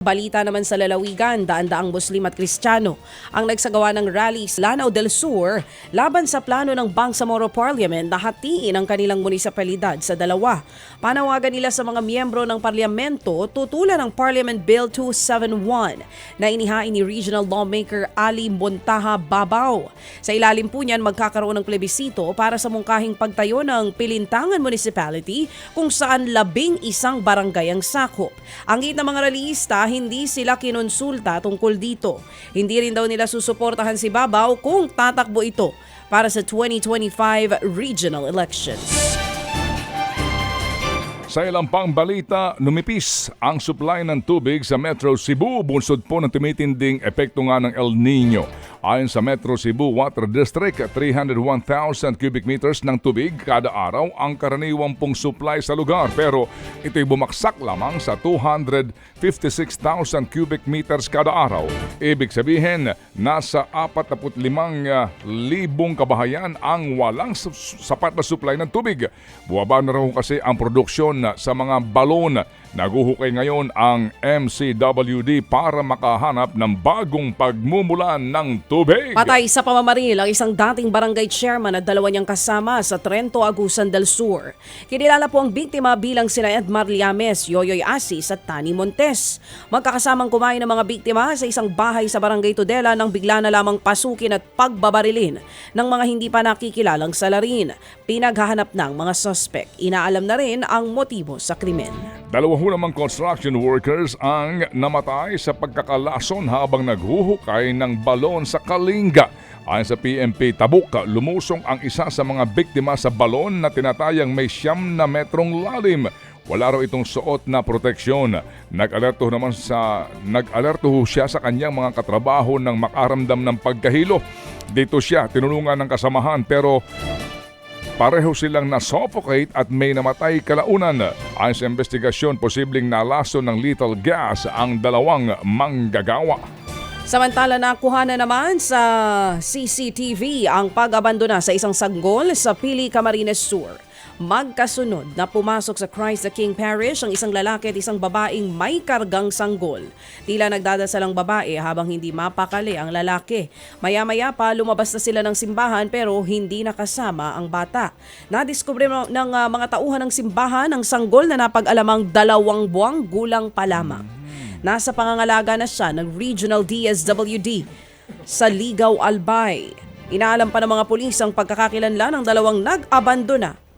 Balita naman sa lalawigan, daan-daang Muslim at Kristiyano ang nagsagawa ng rally sa Lanao del Sur laban sa plano ng Bangsamoro Parliament na hatiin ang kanilang munisipalidad sa dalawa. Panawagan nila sa mga miyembro ng parlamento tutulan ng Parliament Bill 271 na inihain ni Regional Lawmaker Ali Montaha Babaw. Sa ilalim po niyan magkakaroon ng plebisito para sa mungkahing pagtayo ng Pilintangan Municipality kung saan labing isang barangay ang sakop. Ang ng mga rallyista, hindi sila kinonsulta tungkol dito. Hindi rin daw nila susuportahan si Babaw kung tatakbo ito para sa 2025 regional elections. Sa ilang pang balita, numipis ang supply ng tubig sa Metro Cebu bunsod po ng tumitinding epekto nga ng El Nino. Ayon sa Metro Cebu Water District, 301,000 cubic meters ng tubig kada araw ang karaniwang pong supply sa lugar pero ito'y bumaksak lamang sa 256,000 cubic meters kada araw. Ibig sabihin, nasa 45,000 kabahayan ang walang sapat na supply ng tubig. Buwaba na raw kasi ang produksyon sa mga balon. Naguhukay ngayon ang MCWD para makahanap ng bagong pagmumulan ng tubig. Patay sa pamamaril ang isang dating barangay chairman at dalawa niyang kasama sa Trento, Agusan del Sur. Kinilala po ang biktima bilang sina Edmar Liames, Yoyoy Asis at Tani Montes. Magkakasamang kumain ng mga biktima sa isang bahay sa barangay Tudela nang bigla na lamang pasukin at pagbabarilin ng mga hindi pa nakikilalang salarin. Pinaghahanap ng mga suspect. Inaalam na rin ang motibo sa krimen. Dalawa ho namang construction workers ang namatay sa pagkakalason habang naghuhukay ng balon sa Kalinga. Ayon sa PMP Tabuk, lumusong ang isa sa mga biktima sa balon na tinatayang may siyam na metrong lalim. Wala raw itong suot na proteksyon. Nag-alerto naman sa nag-alerto siya sa kanyang mga katrabaho ng makaramdam ng pagkahilo. Dito siya tinulungan ng kasamahan pero Pareho silang na-suffocate at may namatay kalaunan. Ayon sa investigasyon, posibleng nalaso ng lethal gas ang dalawang manggagawa. Samantala nakuha na naman sa CCTV ang pag-abandona sa isang sanggol sa Pili Camarines Sur. Magkasunod na pumasok sa Christ the King Parish ang isang lalaki at isang babaeng may kargang sanggol. Tila nagdadasal ang babae habang hindi mapakali ang lalaki. Maya-maya pa lumabas na sila ng simbahan pero hindi nakasama ang bata. Nadiskubre ng ah, mga tauhan ng simbahan ang sanggol na napag-alamang dalawang buwang gulang pa lamang. Nasa pangangalaga na siya ng Regional DSWD sa Ligaw Albay. Inaalam pa ng mga pulis ang pagkakakilanlan ng dalawang nag-abandona